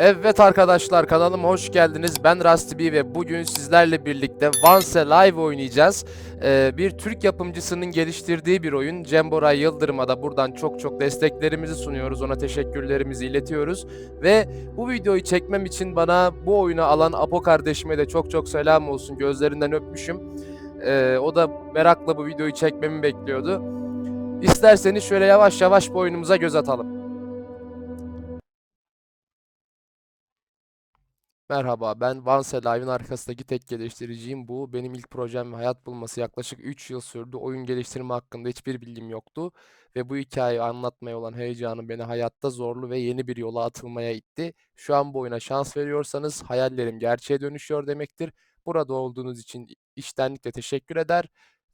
Evet arkadaşlar kanalıma hoş geldiniz. Ben Rusty B ve bugün sizlerle birlikte Once Live oynayacağız. Ee, bir Türk yapımcısının geliştirdiği bir oyun. Cemboray Yıldırım'a da buradan çok çok desteklerimizi sunuyoruz. Ona teşekkürlerimizi iletiyoruz. Ve bu videoyu çekmem için bana bu oyunu alan Apo kardeşime de çok çok selam olsun. Gözlerinden öpmüşüm. Ee, o da merakla bu videoyu çekmemi bekliyordu. İsterseniz şöyle yavaş yavaş bu oyunumuza göz atalım. Merhaba, ben Once Live'ın arkasındaki tek geliştiriciyim. Bu benim ilk projem ve hayat bulması yaklaşık 3 yıl sürdü. Oyun geliştirme hakkında hiçbir bilgim yoktu. Ve bu hikayeyi anlatmaya olan heyecanım beni hayatta zorlu ve yeni bir yola atılmaya itti. Şu an bu oyuna şans veriyorsanız hayallerim gerçeğe dönüşüyor demektir. Burada olduğunuz için içtenlikle teşekkür eder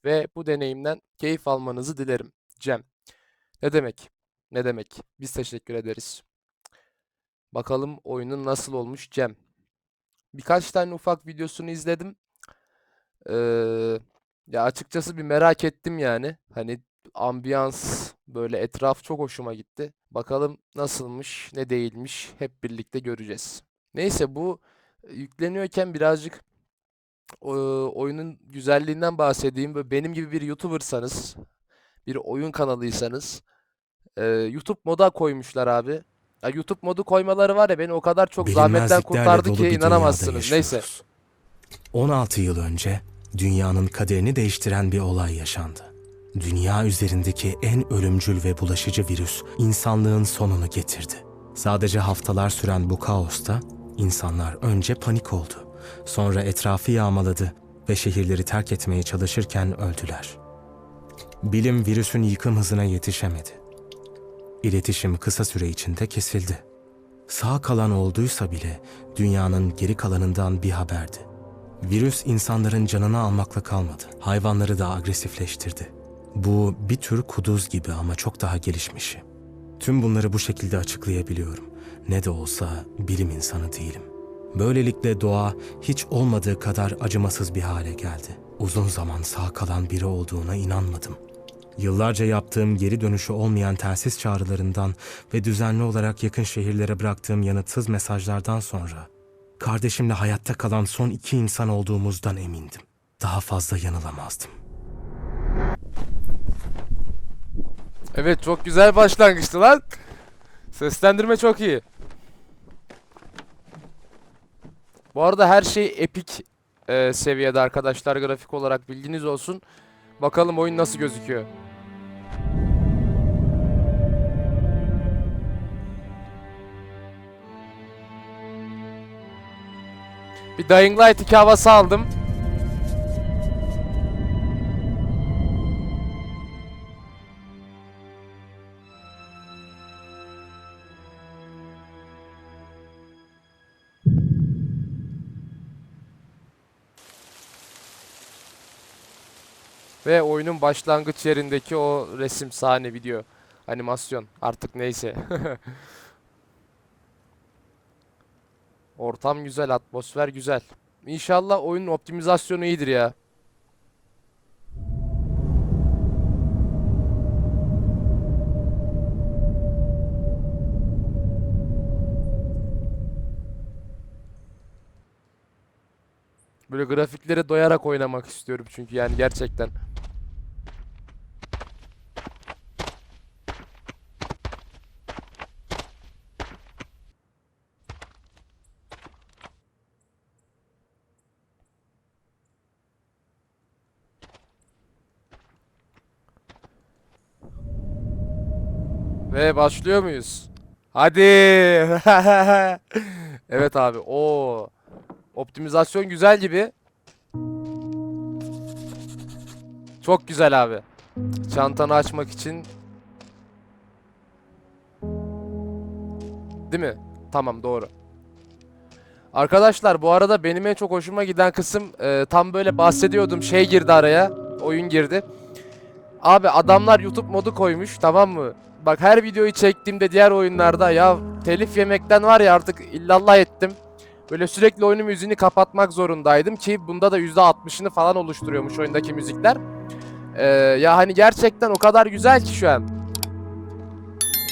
ve bu deneyimden keyif almanızı dilerim. Cem. Ne demek? Ne demek? Biz teşekkür ederiz. Bakalım oyunun nasıl olmuş Cem. Birkaç tane ufak videosunu izledim. Ee, ya açıkçası bir merak ettim yani. Hani ambiyans böyle etraf çok hoşuma gitti. Bakalım nasılmış, ne değilmiş hep birlikte göreceğiz. Neyse bu e, yükleniyorken birazcık oyunun güzelliğinden bahsedeyim. Böyle benim gibi bir YouTuber'sanız, bir oyun kanalıysanız YouTube moda koymuşlar abi. Ya YouTube modu koymaları var ya beni o kadar çok zahmetten kurtardı ki inanamazsınız. Neyse. yaşıyoruz. 16 yıl önce dünyanın kaderini değiştiren bir olay yaşandı. Dünya üzerindeki en ölümcül ve bulaşıcı virüs insanlığın sonunu getirdi. Sadece haftalar süren bu kaosta insanlar önce panik oldu. Sonra etrafı yağmaladı ve şehirleri terk etmeye çalışırken öldüler. Bilim virüsün yıkım hızına yetişemedi. İletişim kısa süre içinde kesildi. Sağ kalan olduysa bile dünyanın geri kalanından bir haberdi. Virüs insanların canını almakla kalmadı. Hayvanları da agresifleştirdi. Bu bir tür kuduz gibi ama çok daha gelişmişi. Tüm bunları bu şekilde açıklayabiliyorum. Ne de olsa bilim insanı değilim. Böylelikle doğa hiç olmadığı kadar acımasız bir hale geldi. Uzun zaman sağ kalan biri olduğuna inanmadım. Yıllarca yaptığım geri dönüşü olmayan telsiz çağrılarından ve düzenli olarak yakın şehirlere bıraktığım yanıtsız mesajlardan sonra kardeşimle hayatta kalan son iki insan olduğumuzdan emindim. Daha fazla yanılamazdım. Evet çok güzel başlangıçtı lan. Seslendirme çok iyi. Bu arada her şey epik e, seviyede arkadaşlar grafik olarak bilginiz olsun. Bakalım oyun nasıl gözüküyor. Bir Dying Light 2 havası aldım. Ve oyunun başlangıç yerindeki o resim sahne video animasyon artık neyse. Ortam güzel, atmosfer güzel. İnşallah oyunun optimizasyonu iyidir ya. Böyle grafiklere doyarak oynamak istiyorum çünkü yani gerçekten. Ve başlıyor muyuz? Hadi. evet abi. O optimizasyon güzel gibi. Çok güzel abi. Çantanı açmak için Değil mi? Tamam doğru. Arkadaşlar bu arada benim en çok hoşuma giden kısım e, tam böyle bahsediyordum şey girdi araya. Oyun girdi. Abi adamlar YouTube modu koymuş tamam mı? Bak her videoyu çektiğimde diğer oyunlarda ya telif yemekten var ya artık illallah ettim. Böyle sürekli oyunun müziğini kapatmak zorundaydım ki bunda da %60'ını falan oluşturuyormuş oyundaki müzikler. Ee, ya hani gerçekten o kadar güzel ki şu an.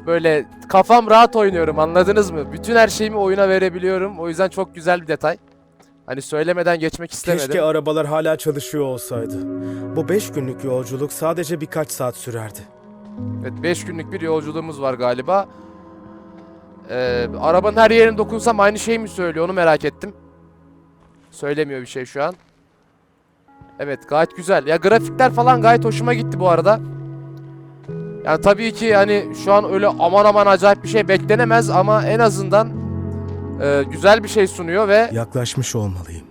Böyle kafam rahat oynuyorum anladınız mı? Bütün her şeyimi oyuna verebiliyorum. O yüzden çok güzel bir detay. Hani söylemeden geçmek istemedim. Keşke arabalar hala çalışıyor olsaydı. Bu 5 günlük yolculuk sadece birkaç saat sürerdi. Evet 5 günlük bir yolculuğumuz var galiba. Ee, arabanın her yerine dokunsam aynı şey mi söylüyor onu merak ettim. Söylemiyor bir şey şu an. Evet gayet güzel. Ya grafikler falan gayet hoşuma gitti bu arada. Yani tabii ki hani şu an öyle aman aman acayip bir şey beklenemez ama en azından e, güzel bir şey sunuyor ve Yaklaşmış olmalıyım.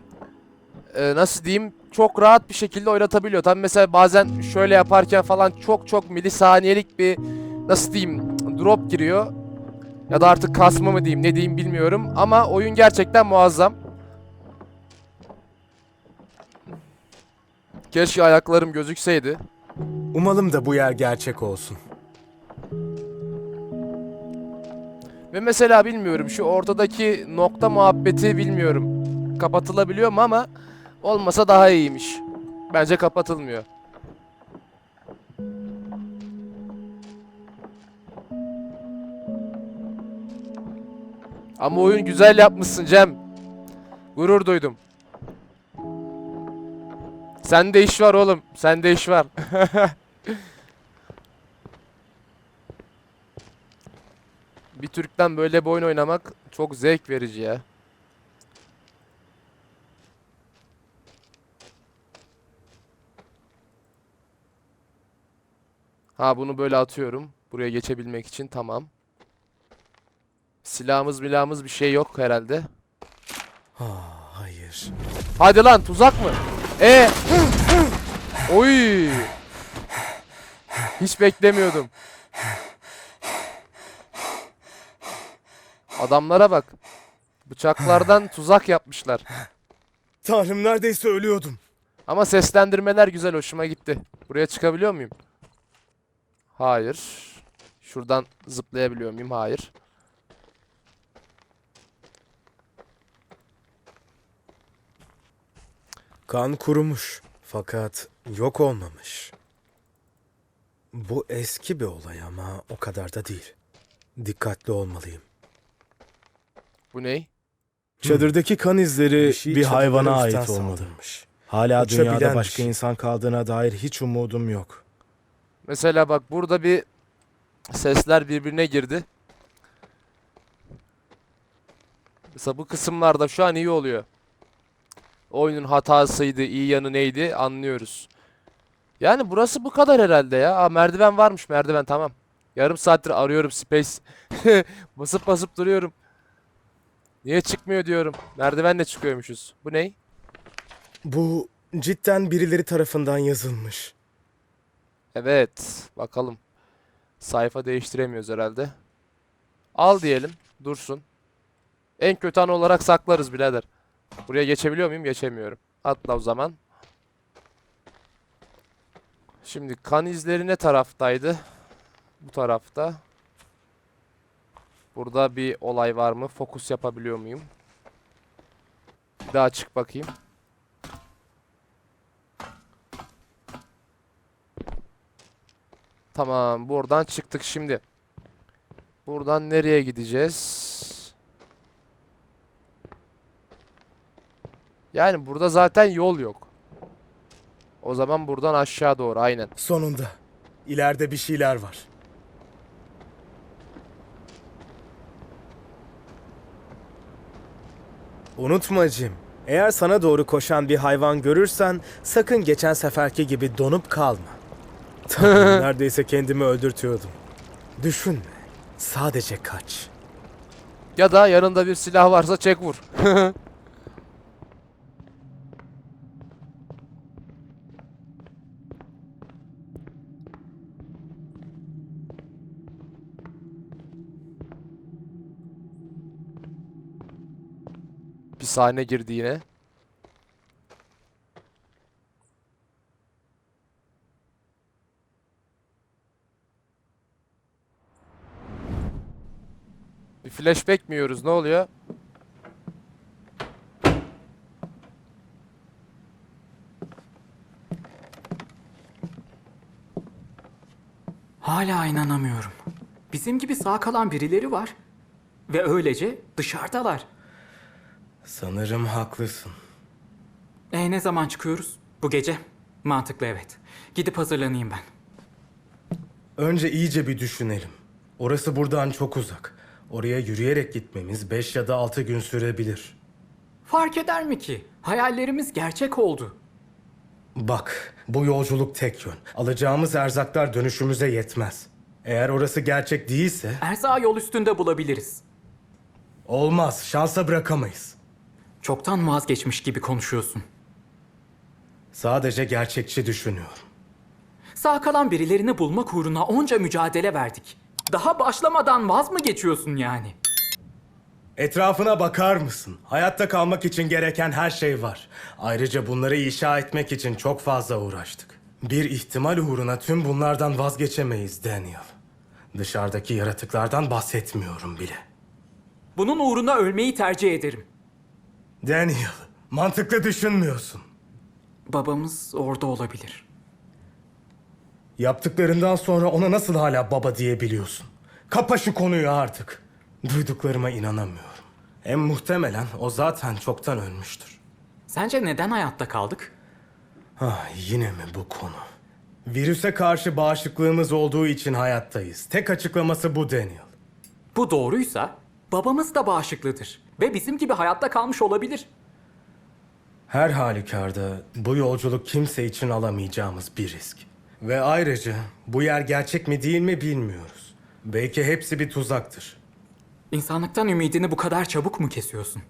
e, nasıl diyeyim çok rahat bir şekilde oynatabiliyor. Tabii mesela bazen şöyle yaparken falan çok çok milisaniyelik bir nasıl diyeyim drop giriyor. Ya da artık kasma mı diyeyim ne diyeyim bilmiyorum ama oyun gerçekten muazzam. Keşke ayaklarım gözükseydi. Umalım da bu yer gerçek olsun. Ve mesela bilmiyorum şu ortadaki nokta muhabbeti bilmiyorum. Kapatılabiliyor mu ama olmasa daha iyiymiş. Bence kapatılmıyor. Ama oyun güzel yapmışsın Cem. Gurur duydum. Sende iş var oğlum. Sende iş var. Bir Türk'ten böyle bir oyun oynamak çok zevk verici ya. Ha bunu böyle atıyorum. Buraya geçebilmek için tamam. Silahımız milahımız bir şey yok herhalde. Ah, hayır. Hadi lan tuzak mı? E. Oy. Hiç beklemiyordum. Adamlara bak. Bıçaklardan tuzak yapmışlar. Tanrım neredeyse ölüyordum. Ama seslendirmeler güzel hoşuma gitti. Buraya çıkabiliyor muyum? Hayır. Şuradan zıplayabiliyor muyum? Hayır. Kan kurumuş fakat yok olmamış. Bu eski bir olay ama o kadar da değil. Dikkatli olmalıyım. Bu ney? Çadırdaki kan izleri bir, şey hayvana çadırdan ait olmalı. saldırmış. Hala dünyada bir başka şey. insan kaldığına dair hiç umudum yok. Mesela bak burada bir sesler birbirine girdi. Mesela bu kısımlarda şu an iyi oluyor. Oyunun hatasıydı, iyi yanı neydi anlıyoruz. Yani burası bu kadar herhalde ya. Aa, merdiven varmış merdiven tamam. Yarım saattir arıyorum space. basıp basıp duruyorum. Niye çıkmıyor diyorum. Merdivenle çıkıyormuşuz. Bu ney? Bu cidden birileri tarafından yazılmış. Evet. Bakalım. Sayfa değiştiremiyoruz herhalde. Al diyelim. Dursun. En kötü an olarak saklarız birader. Buraya geçebiliyor muyum? Geçemiyorum. Atla o zaman. Şimdi kan izleri ne taraftaydı? Bu tarafta. Burada bir olay var mı? Fokus yapabiliyor muyum? Bir daha çık bakayım. Tamam, buradan çıktık şimdi. Buradan nereye gideceğiz? Yani burada zaten yol yok. O zaman buradan aşağı doğru aynen. Sonunda. İleride bir şeyler var. Unutma Jim. Eğer sana doğru koşan bir hayvan görürsen sakın geçen seferki gibi donup kalma. Tanrım, neredeyse kendimi öldürtüyordum. Düşünme. Sadece kaç. Ya da yanında bir silah varsa çek vur. Bir sahne girdi yine. Bir flashback mi yiyoruz? Ne oluyor? Hala inanamıyorum. Bizim gibi sağ kalan birileri var. Ve öylece dışarıdalar. Sanırım haklısın. E ne zaman çıkıyoruz? Bu gece. Mantıklı evet. Gidip hazırlanayım ben. Önce iyice bir düşünelim. Orası buradan çok uzak. Oraya yürüyerek gitmemiz 5 ya da 6 gün sürebilir. Fark eder mi ki? Hayallerimiz gerçek oldu. Bak, bu yolculuk tek yön. Alacağımız erzaklar dönüşümüze yetmez. Eğer orası gerçek değilse Erzağı yol üstünde bulabiliriz. olmaz, şansa bırakamayız. Çoktan vazgeçmiş gibi konuşuyorsun. Sadece gerçekçi düşünüyorum. Sağ kalan birilerini bulmak uğruna onca mücadele verdik. Daha başlamadan vaz mı geçiyorsun yani? Etrafına bakar mısın? Hayatta kalmak için gereken her şey var. Ayrıca bunları inşa etmek için çok fazla uğraştık. Bir ihtimal uğruna tüm bunlardan vazgeçemeyiz Daniel. Dışarıdaki yaratıklardan bahsetmiyorum bile. Bunun uğruna ölmeyi tercih ederim. Daniel, mantıklı düşünmüyorsun. Babamız orada olabilir. Yaptıklarından sonra ona nasıl hala baba diyebiliyorsun? Kapa şu konuyu artık. Duyduklarıma inanamıyorum. Hem muhtemelen o zaten çoktan ölmüştür. Sence neden hayatta kaldık? Ah yine mi bu konu? Virüse karşı bağışıklığımız olduğu için hayattayız. Tek açıklaması bu Daniel. Bu doğruysa babamız da bağışıklıdır ve bizim gibi hayatta kalmış olabilir. Her halükarda bu yolculuk kimse için alamayacağımız bir risk. Ve ayrıca bu yer gerçek mi değil mi bilmiyoruz. Belki hepsi bir tuzaktır. İnsanlıktan ümidini bu kadar çabuk mu kesiyorsun?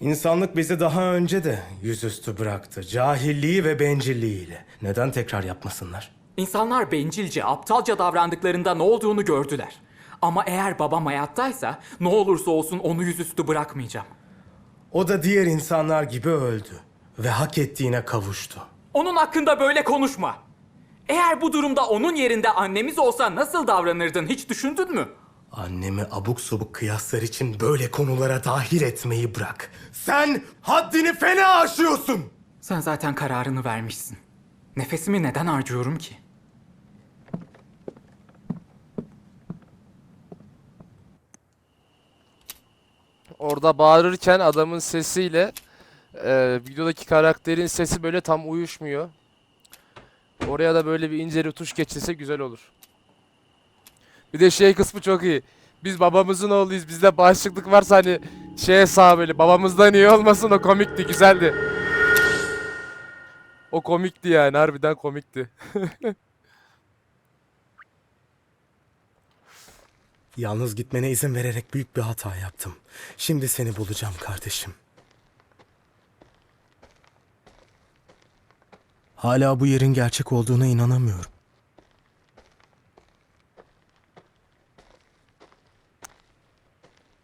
İnsanlık bizi daha önce de yüzüstü bıraktı. Cahilliği ve bencilliğiyle. Neden tekrar yapmasınlar? İnsanlar bencilce, aptalca davrandıklarında ne olduğunu gördüler. Ama eğer babam hayattaysa ne olursa olsun onu yüzüstü bırakmayacağım. O da diğer insanlar gibi öldü. Ve hak ettiğine kavuştu. Onun hakkında böyle konuşma. Eğer bu durumda onun yerinde annemiz olsa nasıl davranırdın hiç düşündün mü? Annemi abuk subuk kıyaslar için böyle konulara dahil etmeyi bırak. Sen haddini fena aşıyorsun. Sen zaten kararını vermişsin. Nefesimi neden harcıyorum ki? Orada bağırırken adamın sesiyle e, videodaki karakterin sesi böyle tam uyuşmuyor. Oraya da böyle bir ince tuş geçilse güzel olur. Bir de şey kısmı çok iyi. Biz babamızın oğluyuz. Bizde bağışıklık varsa hani şeye sağ böyle. Babamızdan iyi olmasın o komikti, güzeldi. O komikti yani harbiden komikti. Yalnız gitmene izin vererek büyük bir hata yaptım. Şimdi seni bulacağım kardeşim. Hala bu yerin gerçek olduğuna inanamıyorum.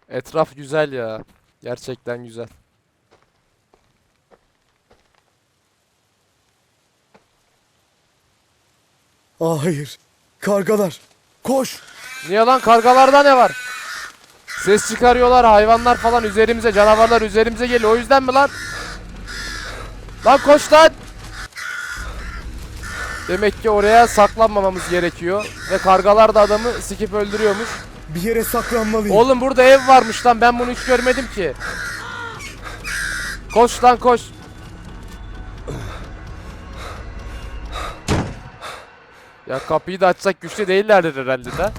Etraf güzel ya. Gerçekten güzel. Aa, hayır. Kargalar. Koş. Niye lan kargalarda ne var? Ses çıkarıyorlar hayvanlar falan üzerimize canavarlar üzerimize geliyor o yüzden mi lan? Lan koş lan! Demek ki oraya saklanmamamız gerekiyor ve kargalar da adamı sikip öldürüyormuş. Bir yere saklanmalıyım. Oğlum burada ev varmış lan ben bunu hiç görmedim ki. Koş lan koş. Ya kapıyı da açsak güçlü değillerdir herhalde de.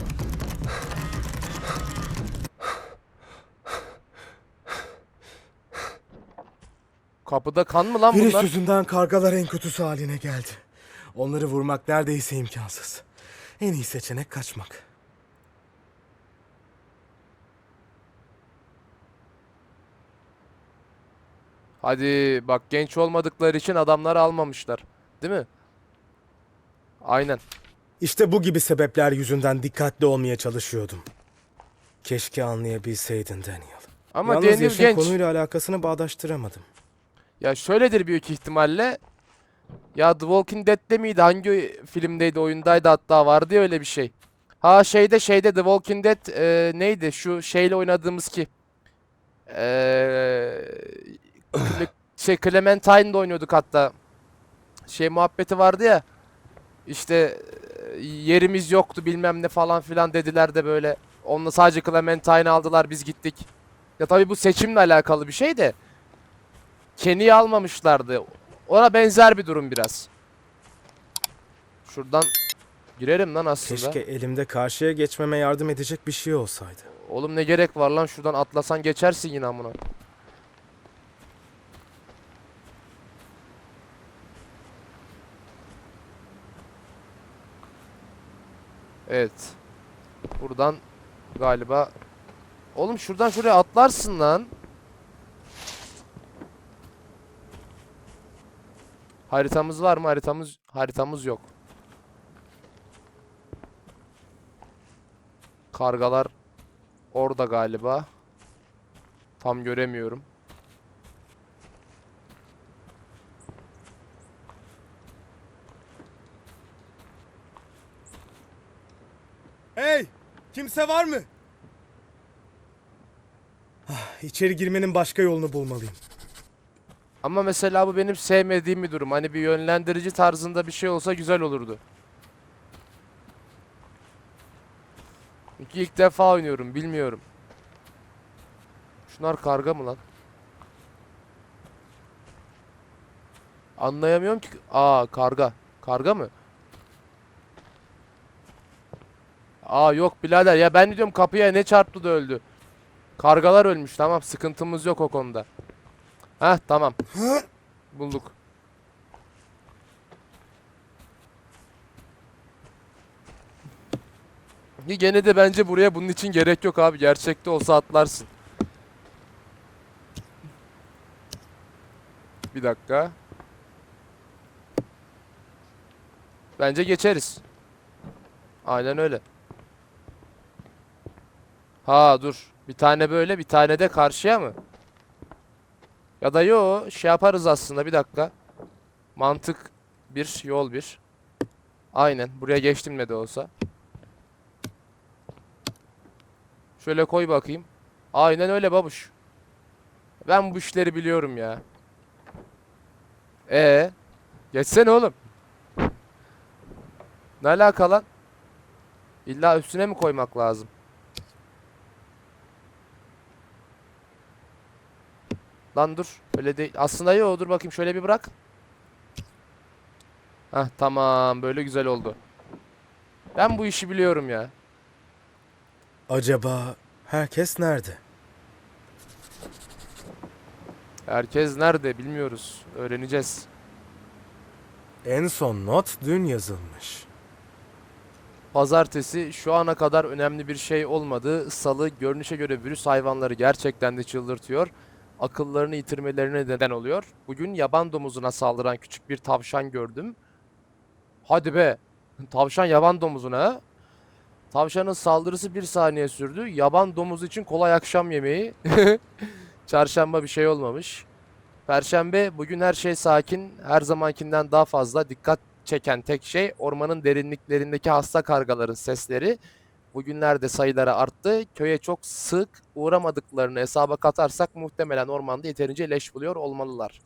Kapıda kan mı lan Virüs bunlar? yüzünden kargalar en kötüsü haline geldi. Onları vurmak neredeyse imkansız. En iyi seçenek kaçmak. Hadi bak genç olmadıkları için adamları almamışlar. Değil mi? Aynen. İşte bu gibi sebepler yüzünden dikkatli olmaya çalışıyordum. Keşke anlayabilseydin Daniel. Ama Yalnız Daniel yaşın genç. konuyla alakasını bağdaştıramadım. Ya şöyledir büyük ihtimalle. Ya The Walking Dead'de miydi? Hangi filmdeydi? Oyundaydı hatta vardı ya öyle bir şey. Ha şeyde şeyde The Walking Dead e, neydi? Şu şeyle oynadığımız ki. Cle- şey Clementine'de oynuyorduk hatta. Şey muhabbeti vardı ya. İşte e, yerimiz yoktu bilmem ne falan filan dediler de böyle. Onunla sadece Clementine'ı aldılar biz gittik. Ya tabii bu seçimle alakalı bir şey de. Kenny'yi almamışlardı. Ona benzer bir durum biraz. Şuradan girerim lan aslında. Keşke elimde karşıya geçmeme yardım edecek bir şey olsaydı. Oğlum ne gerek var lan şuradan atlasan geçersin yine amına. Evet. Buradan galiba Oğlum şuradan şuraya atlarsın lan. Haritamız var mı? Haritamız haritamız yok. Kargalar Orada galiba. Tam göremiyorum. Hey! Kimse var mı? Ah, İçeri girmenin başka yolunu bulmalıyım. Ama mesela bu benim sevmediğim bir durum. Hani bir yönlendirici tarzında bir şey olsa güzel olurdu. Çünkü ilk defa oynuyorum, bilmiyorum. Şunlar karga mı lan? Anlayamıyorum ki. Aa karga. Karga mı? Aa yok birader ya ben diyorum kapıya ne çarptı da öldü. Kargalar ölmüş tamam sıkıntımız yok o konuda. Heh tamam. Bulduk. Ki Gene de bence buraya bunun için gerek yok abi. Gerçekte olsa atlarsın. Bir dakika. Bence geçeriz. Aynen öyle. Ha dur. Bir tane böyle bir tane de karşıya mı? Ya da yo şey yaparız aslında bir dakika. Mantık bir yol bir. Aynen buraya geçtim ne de olsa. Şöyle koy bakayım. Aynen öyle babuş. Ben bu işleri biliyorum ya. E geçsene oğlum. Ne alaka lan? İlla üstüne mi koymak lazım? Lan dur. Öyle değil. Aslında yok dur bakayım şöyle bir bırak. Heh tamam böyle güzel oldu. Ben bu işi biliyorum ya. Acaba herkes nerede? Herkes nerede bilmiyoruz. Öğreneceğiz. En son not dün yazılmış. Pazartesi şu ana kadar önemli bir şey olmadı. Salı görünüşe göre virüs hayvanları gerçekten de çıldırtıyor. Akıllarını yitirmelerine neden oluyor. Bugün yaban domuzuna saldıran küçük bir tavşan gördüm. Hadi be. Tavşan yaban domuzuna. Tavşanın saldırısı bir saniye sürdü. Yaban domuzu için kolay akşam yemeği. Çarşamba bir şey olmamış. Perşembe bugün her şey sakin. Her zamankinden daha fazla dikkat çeken tek şey ormanın derinliklerindeki hasta kargaların sesleri. Bugünlerde sayıları arttı. Köye çok sık uğramadıklarını hesaba katarsak muhtemelen ormanda yeterince leş buluyor olmalılar.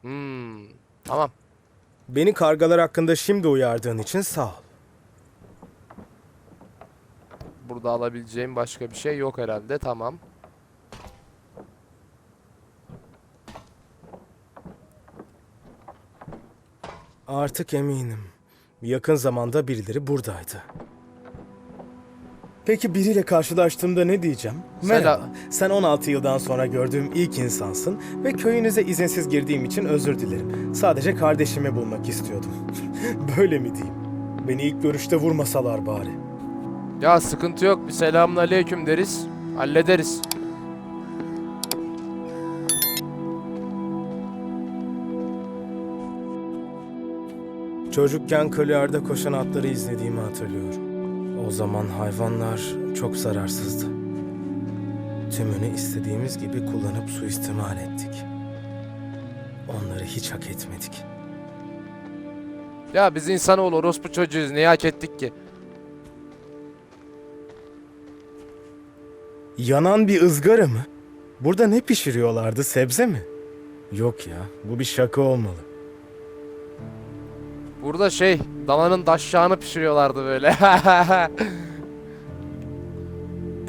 Hmm, tamam. Beni kargalar hakkında şimdi uyardığın için sağ ol. Burada alabileceğim başka bir şey yok herhalde. Tamam. Artık eminim. Yakın zamanda birileri buradaydı. Peki biriyle karşılaştığımda ne diyeceğim? Merhaba, sen 16 yıldan sonra gördüğüm ilk insansın ve köyünüze izinsiz girdiğim için özür dilerim. Sadece kardeşimi bulmak istiyordum. Böyle mi diyeyim? Beni ilk görüşte vurmasalar bari. Ya sıkıntı yok. Bir selamun aleyküm deriz. Hallederiz. Çocukken Kılıar'da koşan atları izlediğimi hatırlıyorum. O zaman hayvanlar çok zararsızdı. Tümünü istediğimiz gibi kullanıp suistimal ettik. Onları hiç hak etmedik. Ya biz insanoğlu orospu çocuğuyuz. Neyi hak ettik ki? Yanan bir ızgara mı? Burada ne pişiriyorlardı? Sebze mi? Yok ya, bu bir şaka olmalı. Burada şey, dananın daşşağını pişiriyorlardı böyle.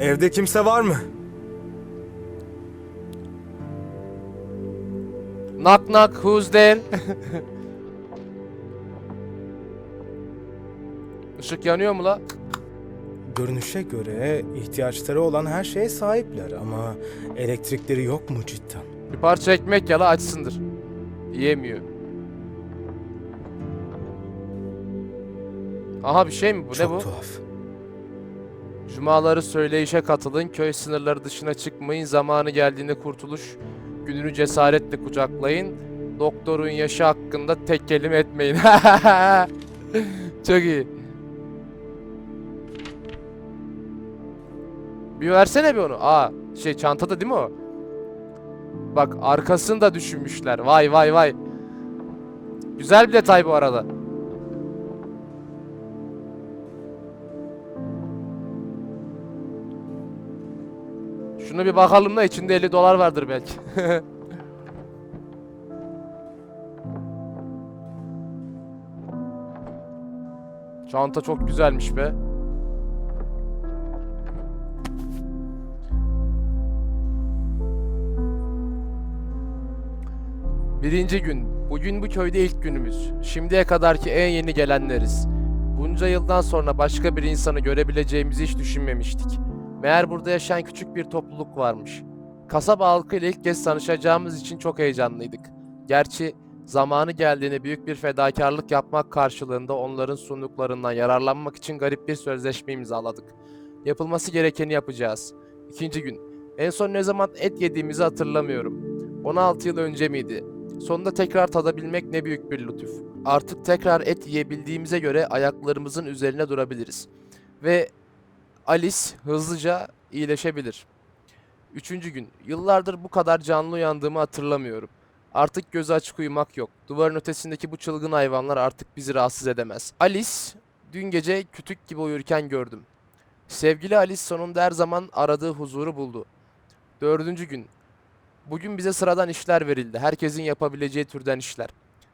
Evde kimse var mı? knock knock, who's there? Işık yanıyor mu la? Görünüşe göre ihtiyaçları olan her şeye sahipler ama elektrikleri yok mu cidden? Bir parça ekmek yala açsındır. Yiyemiyor. Aha bir şey mi bu? Çok ne bu? tuhaf. Cumaları söyleyişe katılın, köy sınırları dışına çıkmayın, zamanı geldiğinde kurtuluş gününü cesaretle kucaklayın. Doktorun yaşı hakkında tek kelime etmeyin. Çok iyi. Bir versene bir onu. Aa, şey çantada değil mi o? Bak arkasını da düşünmüşler. Vay vay vay. Güzel bir detay bu arada. Şuna bir bakalım da içinde 50 dolar vardır belki. Çanta çok güzelmiş be. Birinci gün. Bugün bu köyde ilk günümüz. Şimdiye kadarki en yeni gelenleriz. Bunca yıldan sonra başka bir insanı görebileceğimizi hiç düşünmemiştik. Meğer burada yaşayan küçük bir topluluk varmış. Kasaba halkıyla ilk kez tanışacağımız için çok heyecanlıydık. Gerçi zamanı geldiğinde büyük bir fedakarlık yapmak karşılığında onların sunduklarından yararlanmak için garip bir sözleşme imzaladık. Yapılması gerekeni yapacağız. İkinci gün. En son ne zaman et yediğimizi hatırlamıyorum. 16 yıl önce miydi? Sonunda tekrar tadabilmek ne büyük bir lütuf. Artık tekrar et yiyebildiğimize göre ayaklarımızın üzerine durabiliriz. Ve Alice hızlıca iyileşebilir. Üçüncü gün. Yıllardır bu kadar canlı uyandığımı hatırlamıyorum. Artık gözü açık uyumak yok. Duvarın ötesindeki bu çılgın hayvanlar artık bizi rahatsız edemez. Alice, dün gece kütük gibi uyurken gördüm. Sevgili Alice sonunda her zaman aradığı huzuru buldu. Dördüncü gün. Bugün bize sıradan işler verildi. Herkesin yapabileceği türden işler.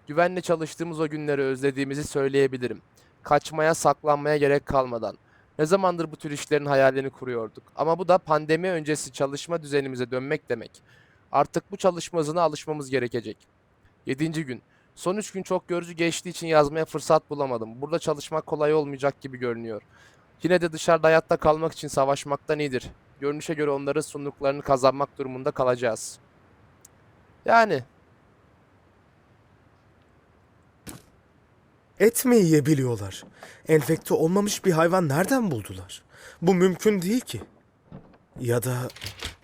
Güvenle çalıştığımız o günleri özlediğimizi söyleyebilirim. Kaçmaya, saklanmaya gerek kalmadan. Ne zamandır bu tür işlerin hayalini kuruyorduk. Ama bu da pandemi öncesi çalışma düzenimize dönmek demek. Artık bu çalışma hızına alışmamız gerekecek. 7. gün. Son 3 gün çok yorucu geçtiği için yazmaya fırsat bulamadım. Burada çalışmak kolay olmayacak gibi görünüyor. Yine de dışarıda hayatta kalmak için savaşmaktan iyidir. Görünüşe göre onların sunduklarını kazanmak durumunda kalacağız. Yani Et mi yiyebiliyorlar? Enfekte olmamış bir hayvan nereden buldular? Bu mümkün değil ki. Ya da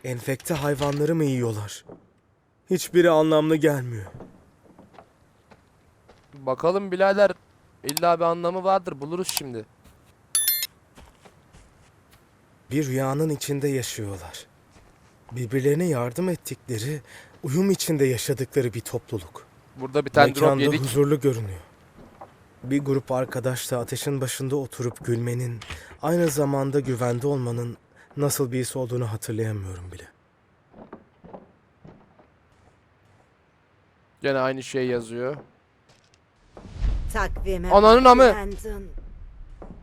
enfekte hayvanları mı yiyorlar? Hiçbiri anlamlı gelmiyor. bakalım birader illa bir anlamı vardır buluruz şimdi. Bir rüyanın içinde yaşıyorlar. Birbirlerine yardım ettikleri, uyum içinde yaşadıkları bir topluluk. Burada bir tane drop Mekanda yedik. huzurlu görünüyor. Bir grup arkadaş da ateşin başında oturup gülmenin, aynı zamanda güvende olmanın nasıl bir his olduğunu hatırlayamıyorum bile. Gene aynı şey yazıyor. Takvime Ananın amı.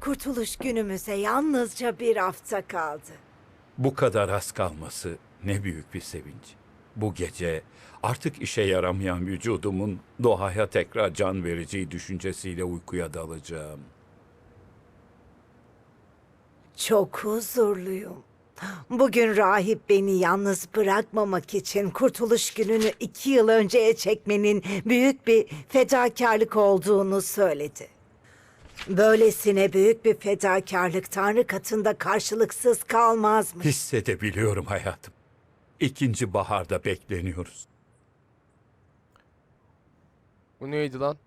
Kurtuluş günümüze yalnızca bir hafta kaldı. Bu kadar az kalması ne büyük bir sevinç. Bu gece artık işe yaramayan vücudumun doğaya tekrar can vereceği düşüncesiyle uykuya dalacağım. Çok huzurluyum. Bugün rahip beni yalnız bırakmamak için kurtuluş gününü iki yıl önceye çekmenin büyük bir fedakarlık olduğunu söyledi. Böylesine büyük bir fedakarlık Tanrı katında karşılıksız kalmazmış. Hissedebiliyorum hayatım. İkinci baharda bekleniyoruz. Bu neydi lan?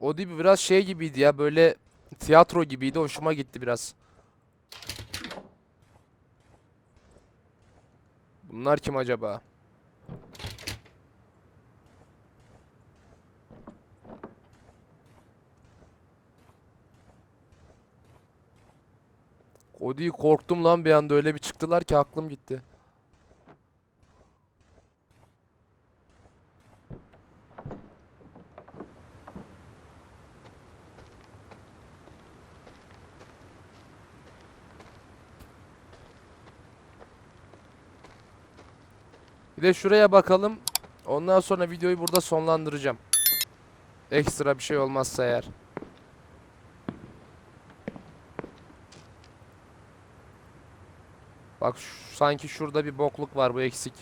O değil? Biraz şey gibiydi ya böyle tiyatro gibiydi. Hoşuma gitti biraz. Bunlar kim acaba? O değil korktum lan bir anda öyle bir çıktılar ki aklım gitti. Bir de şuraya bakalım. Ondan sonra videoyu burada sonlandıracağım. Ekstra bir şey olmazsa eğer. Bak sanki şurada bir bokluk var bu eksik.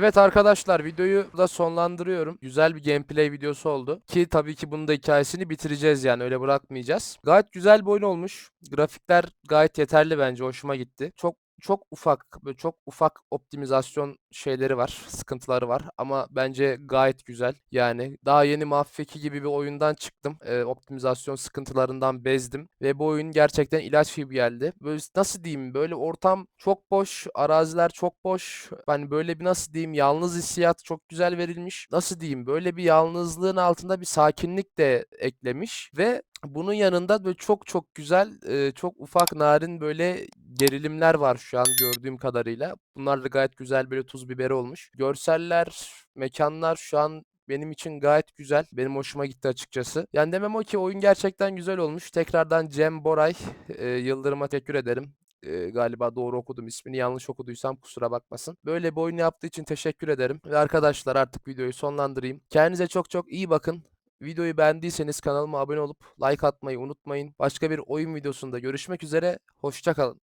Evet arkadaşlar videoyu da sonlandırıyorum. Güzel bir gameplay videosu oldu. Ki tabii ki bunun da hikayesini bitireceğiz yani öyle bırakmayacağız. Gayet güzel bir oyun olmuş. Grafikler gayet yeterli bence hoşuma gitti. Çok çok ufak böyle çok ufak optimizasyon şeyleri var, sıkıntıları var ama bence gayet güzel. Yani daha yeni Mafia 2 gibi bir oyundan çıktım. Ee, optimizasyon sıkıntılarından bezdim ve bu oyun gerçekten ilaç gibi geldi. Böyle nasıl diyeyim? Böyle ortam çok boş, araziler çok boş. Hani böyle bir nasıl diyeyim? Yalnız hissiyat çok güzel verilmiş. Nasıl diyeyim? Böyle bir yalnızlığın altında bir sakinlik de eklemiş ve bunun yanında böyle çok çok güzel, e, çok ufak narin böyle gerilimler var şu an gördüğüm kadarıyla. Bunlar da gayet güzel böyle tuz biberi olmuş. Görseller, mekanlar şu an benim için gayet güzel. Benim hoşuma gitti açıkçası. Yani demem o ki oyun gerçekten güzel olmuş. Tekrardan Cem Boray e, Yıldırım'a teşekkür ederim. E, galiba doğru okudum ismini. Yanlış okuduysam kusura bakmasın. Böyle bir oyun yaptığı için teşekkür ederim. Ve arkadaşlar artık videoyu sonlandırayım. Kendinize çok çok iyi bakın. Videoyu beğendiyseniz kanalıma abone olup like atmayı unutmayın. Başka bir oyun videosunda görüşmek üzere. Hoşça kalın.